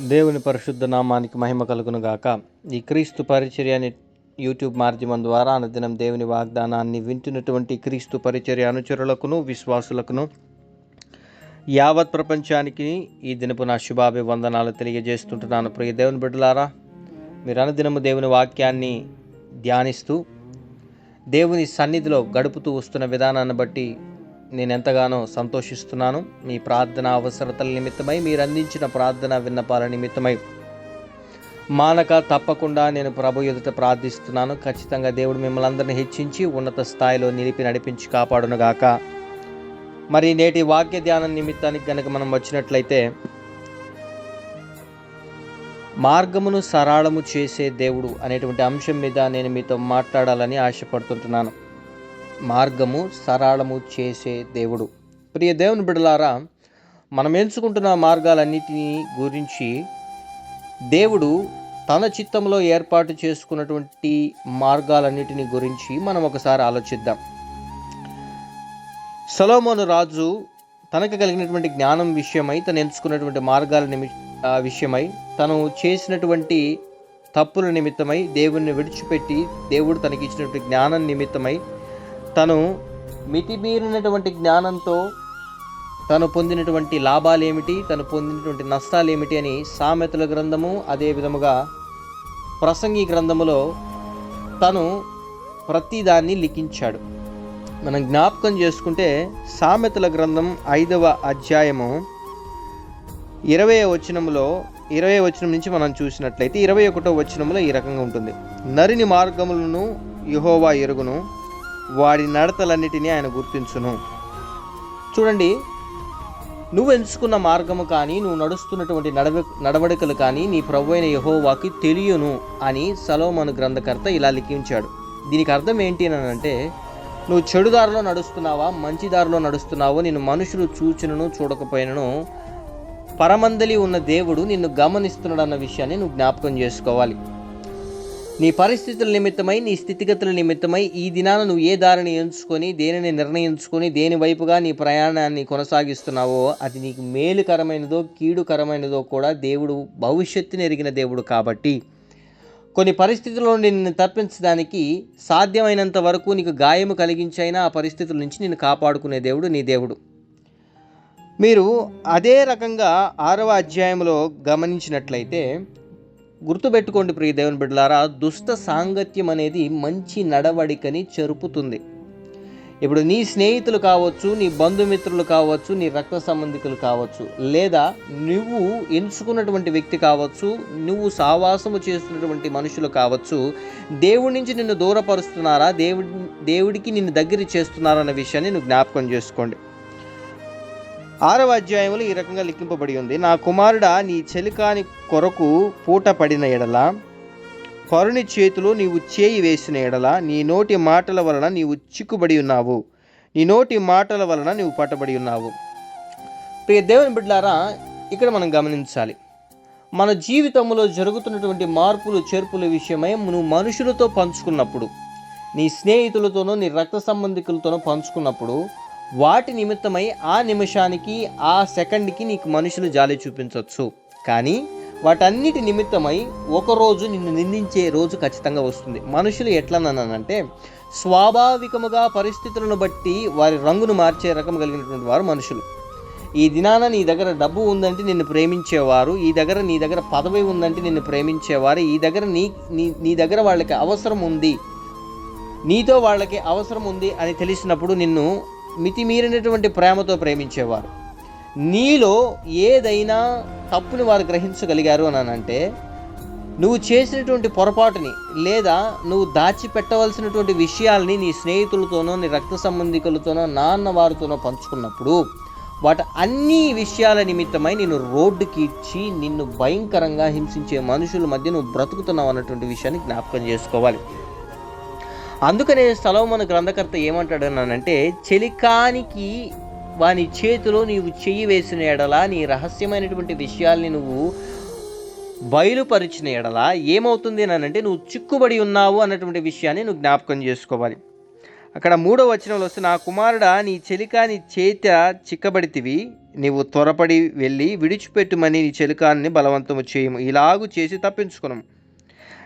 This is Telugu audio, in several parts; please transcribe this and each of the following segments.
దేవుని పరిశుద్ధ నామానికి మహిమ కలుగును గాక ఈ క్రీస్తు పరిచర్య అనే యూట్యూబ్ మాధ్యమం ద్వారా అనుదినం దేవుని వాగ్దానాన్ని వింటున్నటువంటి క్రీస్తు పరిచర్య అనుచరులకును విశ్వాసులకును యావత్ ప్రపంచానికి ఈ దినపు నా శుభాభివందనాలు తెలియజేస్తుంటున్నాను. ప్రియ దేవుని బిడ్డలారా మీరు అనుదినము దేవుని వాక్యాన్ని ధ్యానిస్తూ దేవుని సన్నిధిలో గడుపుతూ వస్తున్న విధానాన్ని బట్టి నేను ఎంతగానో సంతోషిస్తున్నాను. మీ ప్రార్థన అవసరతల నిమిత్తమై మీరు అందించిన ప్రార్థన విన్నపాల నిమిత్తమై. మానక తప్పకుండా నేను ప్రభు ఎదుట ప్రార్థిస్తున్నాను. ఖచ్చితంగా దేవుడు మిమ్మల్ని అందరిని హెచ్చించి ఉన్నత స్థాయిలో నిలిపి నడిపించి కాపాడునుగాక. మరి నేటి వాక్య ధ్యానం నిమిత్తానికి కనుక మనం వచ్చినట్లయితే మార్గమును సరళము చేసే దేవుడు అనేటువంటి అంశం మీద నేను మీతో మాట్లాడాలని ఆశపడుతుంటున్నాను. మార్గము సరళము చేసే దేవుడు. ప్రియ దేవుని బిడలారా మనం ఎంచుకుంటున్న మార్గాలన్నిటినీ గురించి దేవుడు తన చిత్తంలో ఏర్పాటు చేసుకున్నటువంటి మార్గాలన్నిటిని గురించి మనం ఒకసారి ఆలోచిద్దాం. సలోమోను రాజు తనకు కలిగినటువంటి జ్ఞానం విషయమై తను ఎంచుకున్నటువంటి మార్గాల నిమి విషయమై తను చేసినటువంటి తప్పుల నిమిత్తమై దేవుణ్ణి విడిచిపెట్టి దేవుడు తనకి ఇచ్చినటువంటి జ్ఞానం నిమిత్తమై తను మితిమీరినటువంటి జ్ఞానంతో తను పొందినటువంటి లాభాలు ఏమిటి తను పొందినటువంటి నష్టాలు ఏమిటి అని సామెతల గ్రంథము అదే విధముగా ప్రసంగి గ్రంథములో తను ప్రతిదాన్ని లిఖించాడు. మనం జ్ఞాపకం చేసుకుంటే సామెతల గ్రంథం ఐదవ అధ్యాయము ఇరవై వచనములో ఇరవై వచనం నుంచి మనం చూసినట్లయితే ఇరవై ఒకటో వచనంలో ఈ రకంగా ఉంటుంది. నరిని మార్గములను యుహోవా ఎరుగును. వాడి నడతలన్నిటినీ ఆయన గుర్తించును. చూడండి నువ్వు ఎంచుకున్న మార్గము కానీ నువ్వు నడుస్తున్నటువంటి నడవ నడవడికలు కానీ నీ ప్రభు అయిన యహోవాకి తెలియను అని సలోమను గ్రంథకర్త ఇలా లిఖించాడు. దీనికి అర్థం ఏంటి అని అంటే నువ్వు చెడు దారిలో నడుస్తున్నావా మంచి దారిలో నడుస్తున్నావో నేను మనుషులు చూచినను చూడకపోయినను పరమందలి ఉన్న దేవుడు నిన్ను గమనిస్తున్నాడన్న విషయాన్ని నువ్వు జ్ఞాపకం చేసుకోవాలి. నీ పరిస్థితుల నిమిత్తమై నీ స్థితిగతుల నిమిత్తమై ఈ దినాన నువ్వు ఏ దారిని ఎంచుకొని దేనిని నిర్ణయించుకొని దేని వైపుగా నీ ప్రయాణాన్ని కొనసాగిస్తున్నావో అది నీకు మేలుకరమైనదో కీడుకరమైనదో కూడా దేవుడు భవిష్యత్తుని ఎరిగిన దేవుడు కాబట్టి. కొన్ని పరిస్థితుల్లో నిన్ను తప్పించడానికి సాధ్యమైనంత వరకు నీకు గాయము కలిగించైనా ఆ పరిస్థితుల నుంచి నిన్ను కాపాడుకునే దేవుడు నీ దేవుడు. మీరు అదే రకంగా ఆరవ అధ్యాయంలో గమనించినట్లయితే గుర్తుపెట్టుకోండి ప్రియ దేవుని బిడ్డలారా దుష్ట సాంగత్యం అనేది మంచి నడవడికని చెరుపుతుంది. ఇప్పుడు నీ స్నేహితులు కావచ్చు నీ బంధుమిత్రులు కావచ్చు నీ రక్త సంబంధికులు కావచ్చు లేదా నువ్వు ఎంచుకున్నటువంటి వ్యక్తి కావచ్చు నువ్వు సావాసము చేస్తున్నటువంటి మనుషులు కావచ్చు దేవుడి నుంచి నిన్ను దూరపరుస్తున్నారా దేవుడి దేవుడికి నిన్ను దగ్గర చేస్తున్నారా అన్న విషయాన్ని నువ్వు జ్ఞాపకం చేసుకోండి. ఆరవ అధ్యాయంలో ఈ రకంగా లిఖింపబడి ఉంది. నా కుమారుడా నీ చెలికాని కొరకు పూట పడిన ఎడల పరుని చేతిలో నీవు చేయి వేసిన ఎడల నీ నోటి మాటల వలన నీవు చిక్కుబడి ఉన్నావు. నీ నోటి మాటల వలన నీవు పట్టబడి ఉన్నావు. ప్రియ దేవుని బిడ్డారా ఇక్కడ మనం గమనించాలి. మన జీవితంలో జరుగుతున్నటువంటి మార్పులు చేర్పుల విషయమై నువ్వు మనుషులతో పంచుకున్నప్పుడు నీ స్నేహితులతోనో నీ రక్త సంబంధికులతోనో పంచుకున్నప్పుడు వాటి నిమిత్తమై ఆ నిమిషానికి ఆ సెకండ్కి నీకు మనుషులు జాలి చూపించవచ్చు కానీ వాటన్నిటి నిమిత్తమై ఒకరోజు నిన్ను నిందించే రోజు ఖచ్చితంగా వస్తుంది. మనుషులు ఎట్లననంటే స్వాభావికముగా పరిస్థితులను బట్టి వారి రంగును మార్చే రకం కలిగినటువంటి వారు మనుషులు. ఈ దినాన నీ దగ్గర డబ్బు ఉందంటే నిన్ను ప్రేమించేవారు ఈ దగ్గర నీ దగ్గర పదవి ఉందంటే నిన్ను ప్రేమించేవారు ఈ దగ్గర నీ నీ నీ దగ్గర వాళ్ళకి అవసరం ఉంది నీతో వాళ్ళకి అవసరం ఉంది అని తెలిసినప్పుడు నిన్ను మితిమీరినటువంటి ప్రేమతో ప్రేమించేవారు. నీలో ఏదైనా తప్పుని వారు గ్రహించగలిగారు అని అంటే నువ్వు చేసినటువంటి పొరపాటుని లేదా నువ్వు దాచిపెట్టవలసినటువంటి విషయాల్ని నీ స్నేహితులతోనో నీ రక్త సంబంధికులతోనో నాన్న వారితోనో పంచుకున్నప్పుడు వాటి అన్ని విషయాల నిమిత్తమై నేను రోడ్డుకి ఇచ్చి నిన్ను భయంకరంగా హింసించే మనుషుల మధ్య నువ్వు బ్రతుకుతున్నావు అన్నటువంటి విషయాన్ని జ్ఞాపకం చేసుకోవాలి. అందుకనే సలోమన గ్రంథకర్త ఏమంటాడు అన్నానంటే చెలికానికి వాని చేతిలో నీవు చెయ్యి వేసిన ఎడల నీ రహస్యమైనటువంటి విషయాల్ని నువ్వు బయలుపరిచిన ఎడల ఏమవుతుంది అనంటే అంటే నువ్వు చిక్కుబడి ఉన్నావు అన్నటువంటి విషయాన్ని నువ్వు జ్ఞాపకం చేసుకోవాలి. అక్కడ మూడో వచనంలో వస్తే నా కుమారుడా నీ చెలికాని చేత చిక్కబడితివి నీవు త్వరపడి వెళ్ళి విడిచిపెట్టుమని నీ చెలికాన్ని బలవంతము చేయము. ఇలాగు చేసి తప్పించుకున్నాము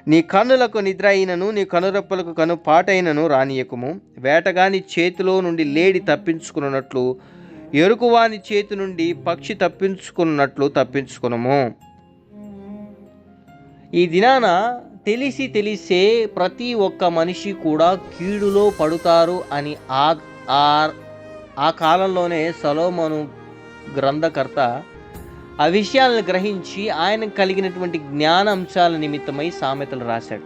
నీ కన్నులకు నిద్ర అయినను నీ కనురెప్పలకు కను పాటైనను రానియకుము. వేటగాని చేతిలో నుండి లేడి తప్పించుకున్నట్లు ఎరుకువాని చేతి నుండి పక్షి తప్పించుకున్నట్లు తప్పించుకునము. ఈ దినాన తెలిసి తెలిసే ప్రతి ఒక్క మనిషి కూడా కీడులో పడుతారు అని ఆ ఆ- ఆ కాలంలోనే సలోమను గ్రంథకర్త ఆ విషయాలను గ్రహించి ఆయన కలిగినటువంటి జ్ఞాన అంశాల నిమిత్తమై సామెతలు రాశాడు.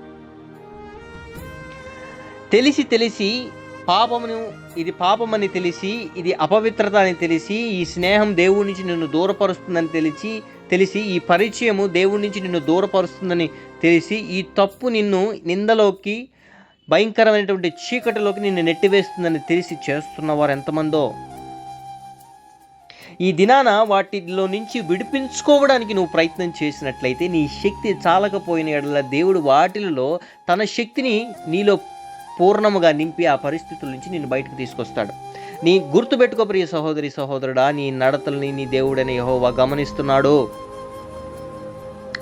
తెలిసి తెలిసి పాపమును ఇది పాపమని తెలిసి ఇది అపవిత్రత అని తెలిసి ఈ స్నేహం దేవుడి నుంచి నిన్ను దూరపరుస్తుందని తెలిసి తెలిసి ఈ పరిచయము దేవుడి నుంచి నిన్ను దూరపరుస్తుందని తెలిసి ఈ తప్పు నిన్ను నిందలోకి భయంకరమైనటువంటి చీకటిలోకి నిన్ను నెట్టివేస్తుందని తెలిసి చేస్తున్న వారు ఎంతమందో. ఈ దినాన వాటిలో నుంచి విడిపించుకోవడానికి నువ్వు ప్రయత్నం చేసినట్లయితే నీ శక్తి చాలకపోయిన ఎడల దేవుడు వాటిలలో తన శక్తిని నీలో పూర్ణముగా నింపి ఆ పరిస్థితుల నుంచి నేను బయటకు తీసుకొస్తాడు. నీ గుర్తుపెట్టుకో ప్రియ సహోదరి సహోదరుడా నీ నడతల్ని నీ దేవుడని యహోవా గమనిస్తున్నాడు.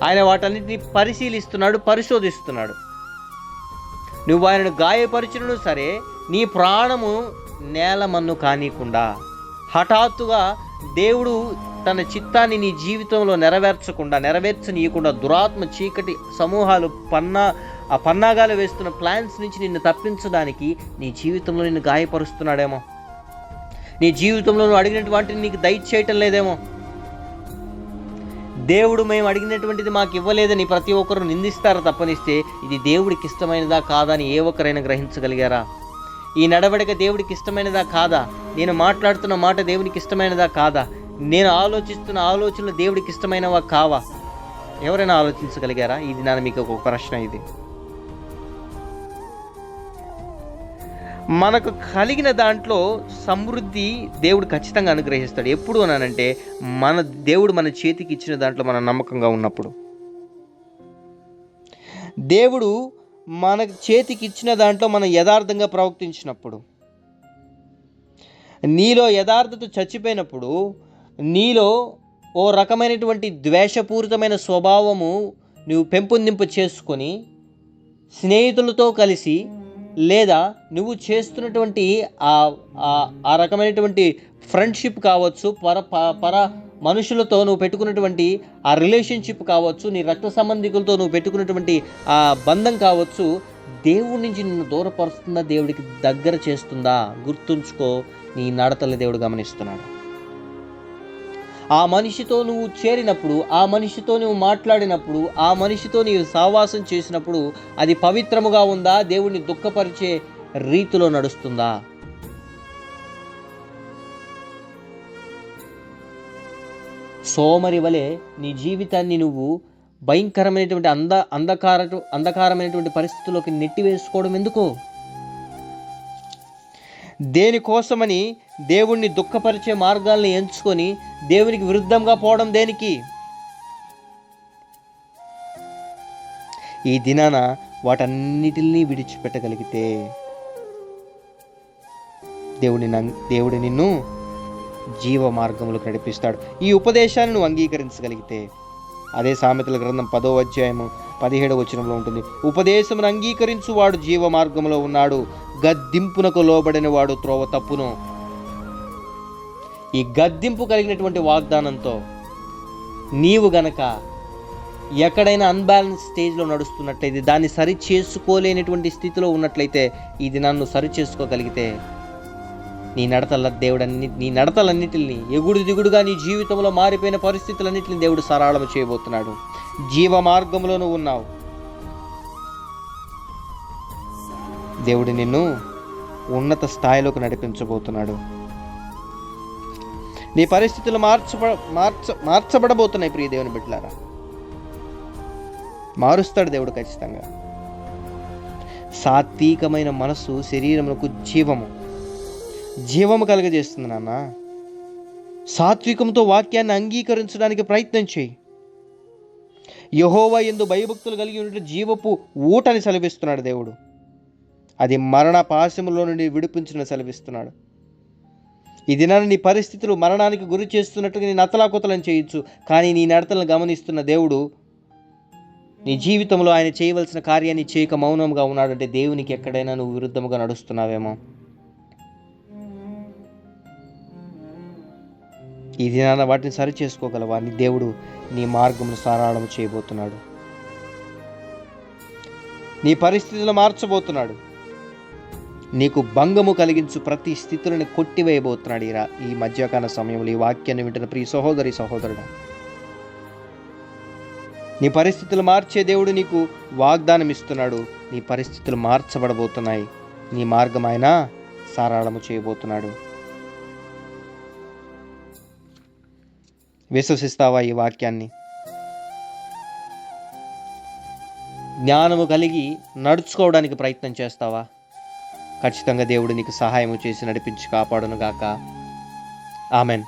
ఆయన వాటన్నిటిని పరిశీలిస్తున్నాడు పరిశోధిస్తున్నాడు. నువ్వు ఆయనను గాయపరిచినను సరే నీ ప్రాణము నేలమన్ను కానీకుండా హఠాత్తుగా దేవుడు తన చిత్తాన్ని నీ జీవితంలో నెరవేర్చకుండా నెరవేర్చనీయకుండా దురాత్మ చీకటి సమూహాలు పన్నా ఆ పన్నాగాలు వేస్తున్న ప్లాన్స్ నుంచి నిన్ను తప్పించడానికి నీ జీవితంలో నిన్ను గాయపరుస్తున్నాడేమో. నీ జీవితంలో నువ్వు అడిగినటువంటి నీకు దయచేయటం లేదేమో. దేవుడు మేము అడిగినటువంటిది మాకు ఇవ్వలేదని ప్రతి ఒక్కరు నిందిస్తారు తప్పనిస్తే ఇది దేవుడికి ఇష్టమైనదా కాదా అని ఏ ఒక్కరైనా గ్రహించగలిగారా? ఈ నడవడిక దేవుడికి ఇష్టమైనదా కాదా? నేను మాట్లాడుతున్న మాట దేవునికి ఇష్టమైనదా కాదా? నేను ఆలోచిస్తున్న ఆలోచనలు దేవుడికి ఇష్టమైనవా కావా? ఎవరైనా ఆలోచించగలిగారా? ఇది నా మీకు ఒక ప్రశ్న ఇది. మనకు కలిగిన దాంట్లో సమృద్ధి దేవుడు ఖచ్చితంగా అనుగ్రహిస్తాడు. ఎప్పుడు అనంటే మన దేవుడు మన చేతికి ఇచ్చిన దాంట్లో మనం నమ్మకంగా ఉన్నప్పుడు. దేవుడు మనకు చేతికి ఇచ్చిన దాంట్లో మనం యథార్థంగా ప్రవర్తించినప్పుడు నీలో యథార్థత చచ్చిపోయినప్పుడు నీలో ఓ రకమైనటువంటి ద్వేషపూరితమైన స్వభావము నువ్వు పెంపొందింపు చేసుకొని స్నేహితులతో కలిసి లేదా నువ్వు చేస్తున్నటువంటి ఆ ఆ- ఆ రకమైనటువంటి ఫ్రెండ్షిప్ కావచ్చు పర ప- పర మనుషులతో నువ్వు పెట్టుకున్నటువంటి ఆ రిలేషన్షిప్ కావచ్చు నీ రక్త సంబంధికులతో నువ్వు పెట్టుకున్నటువంటి ఆ బంధం కావచ్చు దేవుడి నుంచి నిన్ను దూరపరుస్తుందా దేవుడికి దగ్గర చేస్తుందా? గుర్తుంచుకో నీ నడతల్ని దేవుడు గమనిస్తున్నాడు. ఆ మనిషితో నువ్వు చేరినప్పుడు ఆ మనిషితో నువ్వు మాట్లాడినప్పుడు ఆ మనిషితో నీవు సావాసం చేసినప్పుడు అది పవిత్రముగా ఉందా? దేవుణ్ణి దుఃఖపరిచే రీతిలో నడుస్తుందా? సోమరి వలె నీ జీవితాన్ని నువ్వు భయంకరమైనటువంటి అంధ అంధకార అంధకారమైనటువంటి పరిస్థితుల్లోకి నెట్టివేసుకోవడం ఎందుకు? దేనికోసమని దేవుణ్ణి దుఃఖపరిచే మార్గాల్ని ఎంచుకొని దేవునికి విరుద్ధంగా పోవడం దేనికి? ఈ దినాన వాటన్నిటిని విడిచిపెట్టగలిగితే దేవుడి నం- దేవుడు నిన్ను జీవ మార్గంలో నడిపిస్తాడు. ఈ ఉపదేశాలను అంగీకరించగలిగితే అదే సామెతల గ్రంథం పదో అధ్యాయము పదిహేడవ వచనంలో ఉంటుంది. ఉపదేశమును అంగీకరించు వాడు జీవ మార్గంలో ఉన్నాడు. గద్దింపునకు లోబడిన వాడు త్రోవ తప్పును. ఈ గద్దింపు కలిగినటువంటి వాగ్దానంతో నీవు గనక ఎక్కడైనా అన్బ్యాలెన్స్ స్టేజ్లో నడుస్తున్నట్లయితే దాన్ని సరి చేసుకోలేనటువంటి స్థితిలో ఉన్నట్లయితే ఇది నన్ను సరి చేసుకోగలిగితే నీ నడతల దేవుడన్ని నీ నడతలన్నిటిని ఎగుడు దిగుడుగా నీ జీవితంలో మారిపోయిన పరిస్థితులన్నిటిని దేవుడు సరళం చేయబోతున్నాడు. జీవ మార్గంలో నువ్వు ఉన్నావు. దేవుడు నిన్ను ఉన్నత స్థాయిలోకి నడిపించబోతున్నాడు. నీ పరిస్థితులు మార్చబ మార్చ మార్చబడబోతున్నాయి ప్రియ దేవుని బిడ్డలారా. మారుస్తాడు దేవుడు ఖచ్చితంగా. సాత్వికమైన మనసు శరీరమునకు జీవము. జీవము కలుగజేస్తుంది నాన్న. సాత్వికంతో వాక్యాన్ని అంగీకరించడానికి ప్రయత్నం చేయి. యహోవా ఎందు భయభక్తులు కలిగి ఉంటే జీవపు ఊటని సెలవిస్తున్నాడు దేవుడు. అది మరణ పాశములో నుండి విడిపించిన సెలవిస్తున్నాడు. ఈ దినాన్ని నీ పరిస్థితులు మరణానికి గురి చేస్తున్నట్టుగా నేను అతలాకుతలం చేయొచ్చు కానీ నీ నడతలను గమనిస్తున్న దేవుడు నీ జీవితంలో ఆయన చేయవలసిన కార్యాన్ని చేయక మౌనంగా ఉన్నాడంటే దేవునికి ఎక్కడైనా నువ్వు విరుద్ధముగా నడుస్తున్నావేమో. ఈ దినాన వాటిని సరి చేసుకోగలవా నీ దేవుడు నీ మార్గమును సారాళం చేయబోతున్నాడు. నీ పరిస్థితులు మార్చబోతున్నాడు. నీకు భంగము కలిగించు ప్రతి స్థితులను కొట్టివేయబోతున్నాడు ఇరా ఈ మధ్యకాల సమయంలో. ఈ వాక్యాన్ని వింటున్న ప్రియ సహోదరి సహోదరుడు. నీ పరిస్థితులు మార్చే దేవుడు నీకు వాగ్దానం ఇస్తున్నాడు. నీ పరిస్థితులు మార్చబడబోతున్నాయి. నీ మార్గం ఆయన సారాళము చేయబోతున్నాడు. విశ్వసిస్తావా ఈ వాక్యాన్ని? జ్ఞానము కలిగి నడుచుకోవడానికి ప్రయత్నం చేస్తావా? ఖచ్చితంగా దేవుడు నీకు సహాయం చేసి నడిపించి కాపాడును గాక ఆమెన్.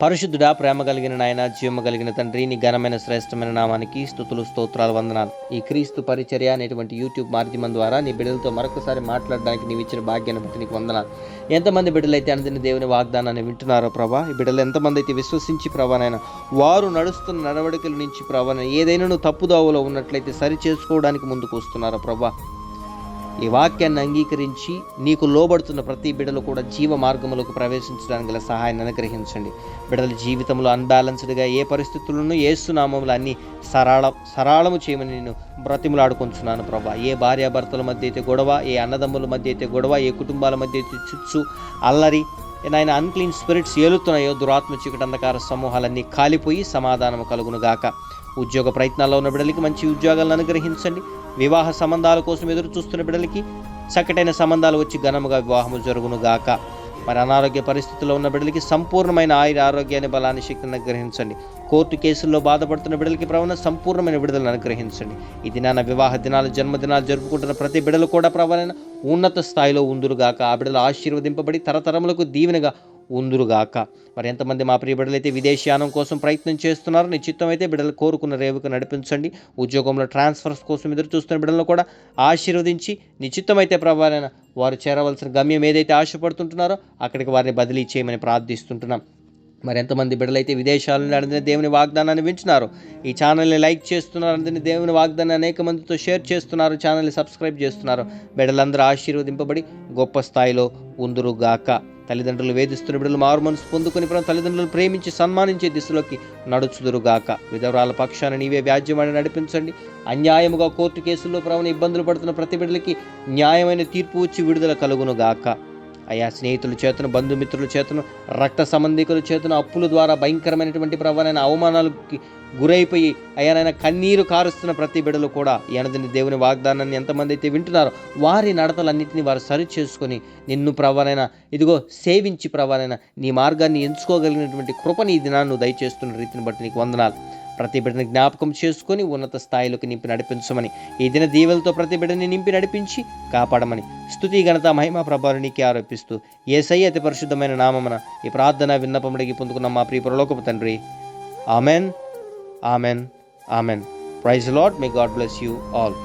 పరిశుద్ధుడా ప్రేమ కలిగిన నాయన జీవమ కలిగిన తండ్రి నీ ఘనమైన శ్రేష్టమైన నామానికి స్థుతులు స్తోత్రాలు వందనాలు. ఈ క్రీస్తు పరిచర్య అనేటువంటి యూట్యూబ్ మాధ్యమం ద్వారా నీ బిడ్డలతో మరొకసారి మాట్లాడడానికి నీవు ఇచ్చిన భాగ్యాన్ని బట్టి నీకు వందనాలు. ఎంతమంది బిడ్డలైతే అందిన దేవుని వాగ్దానాన్ని వింటున్నారో ప్రభా ఈ బిడ్డలు ఎంతమంది అయితే విశ్వసించి ప్రభానైనా వారు నడుస్తున్న నడవడికల నుంచి ప్రభాన ఏదైనా నువ్వు తప్పుదోవలో ఉన్నట్లయితే సరి చేసుకోవడానికి ముందుకు వస్తున్నారో ప్రభా. ఈ వాక్యాన్ని అంగీకరించి నీకు లోబడుతున్న ప్రతి బిడలు కూడా జీవ మార్గములకు ప్రవేశించడానికి గల సహాయాన్ని అనుగ్రహించండి. బిడల జీవితంలో అన్బ్యాలెన్స్డ్గా ఏ పరిస్థితులను ఏస్తున్నామములు అన్ని సరళ సరళము చేయమని నేను బ్రతిములాడుకుంటున్నాను ప్రభా. ఏ భార్యాభర్తల మధ్య అయితే గొడవ ఏ అన్నదమ్ముల మధ్య అయితే గొడవ ఏ కుటుంబాల మధ్య అయితే చుచ్చు అల్లరి నాయన అన్క్లీన్ స్పిరిట్స్ ఏలుతున్నాయో దురాత్మ చీకటి అంధకార సమూహాలన్నీ కాలిపోయి సమాధానం కలుగునుగాక ఉద్యోగ ప్రయత్నాల్లో ఉన్న బిడ్డలకి మంచి ఉద్యోగాలను అనుగ్రహించండి. వివాహ సంబంధాల కోసం ఎదురు చూస్తున్న బిడ్డలకి చక్కటైన సంబంధాలు వచ్చి ఘనముగా వివాహము జరుగును గాక మరి అనారోగ్య పరిస్థితుల్లో ఉన్న బిడ్డలకి సంపూర్ణమైన ఆయుర ఆరోగ్యాన్ని బలాన్ని శక్తిని అనుగ్రహించండి. కోర్టు కేసుల్లో బాధపడుతున్న బిడ్డలకి ప్రవణ సంపూర్ణమైన విడుదలను అనుగ్రహించండి. ఈ దినాన వివాహ దినాలు జన్మదినాలు జరుపుకుంటున్న ప్రతి బిడ్డలు కూడా ప్రవణ ఉన్నత స్థాయిలో ఉందురుగాక. ఆ బిడ్డలు ఆశీర్వదింపబడి తరతరములకు దీవెనగా ఉందురుగాక. మరి ఎంతమంది మా ప్రియ బిడ్డలైతే విదేశీయానం కోసం ప్రయత్నం చేస్తున్నారు నీ అయితే బిడ్డలు కోరుకున్న రేవుకు నడిపించండి. ఉద్యోగంలో ట్రాన్స్ఫర్స్ కోసం ఎదురు చూస్తున్న బిడ్డలను కూడా ఆశీర్వదించి నిశ్చితమైతే అయితే ప్రభావైన వారు చేరవలసిన గమ్యం ఏదైతే ఆశపడుతుంటున్నారో అక్కడికి వారిని బదిలీ చేయమని ప్రార్థిస్తుంటున్నాం. మరి ఎంతమంది బిడ్డలైతే విదేశాలను అందిన దేవుని వాగ్దానాన్ని వింటున్నారు ఈ ఛానల్ని లైక్ చేస్తున్నారు అందిన దేవుని వాగ్దానాన్ని అనేక మందితో షేర్ చేస్తున్నారు ఛానల్ని సబ్స్క్రైబ్ చేస్తున్నారు. బిడ్డలందరూ ఆశీర్వదింపబడి గొప్ప స్థాయిలో ఉందురుగాక. తల్లిదండ్రులు వేధిస్తున్న బిడ్డలు మారు మనసు పొందుకుని ప్ర- తల్లిదండ్రులు ప్రేమించి సన్మానించే దిశలోకి నడుచుదురుగాక విధవరాల పక్షాన నీవే వ్యాజ్యమని నడిపించండి. అన్యాయముగా కోర్టు కేసుల్లో ప్రవణ ఇబ్బందులు పడుతున్న ప్రతి బిడ్డలకి న్యాయమైన తీర్పు వచ్చి విడుదల కలుగును గాక. అయా స్నేహితుల చేతను బంధుమిత్రుల చేతను రక్త సంబంధికుల చేతను అప్పుల ద్వారా భయంకరమైనటువంటి ప్రభావైన అవమానాలకి గురైపోయి అయ్యానైనా కన్నీరు కారుస్తున్న ప్రతి బిడలు కూడా ఎనదని దేవుని వాగ్దానాన్ని ఎంతమంది అయితే వింటున్నారో వారి నడతలన్నింటినీ వారు సరి చేసుకొని నిన్ను ప్రవణైన ఇదిగో సేవించి ప్రవణైన నీ మార్గాన్ని ఎంచుకోగలిగినటువంటి కృపని ఈ దినాన్ని దయచేస్తున్న రీతిని బట్టి నీకు వందనాలు. ప్రతి బిడ్డను జ్ఞాపకం చేసుకొని ఉన్నత స్థాయిలోకి నింపి నడిపించమని ఈ దిన దీవెలతో ప్రతి బిడ్డని నింపి నడిపించి కాపాడమని స్థుతి ఘనత మహిమా ప్రభావం నీకే ఆరోపిస్తూ ఏసై అతి పరిశుద్ధమైన నామమున ఈ ప్రార్థన విన్నపముడికి పొందుకున్న మా ప్రియ పరలోకపు తండ్రి. Amen. Amen. Amen. Praise Lord may God bless you all.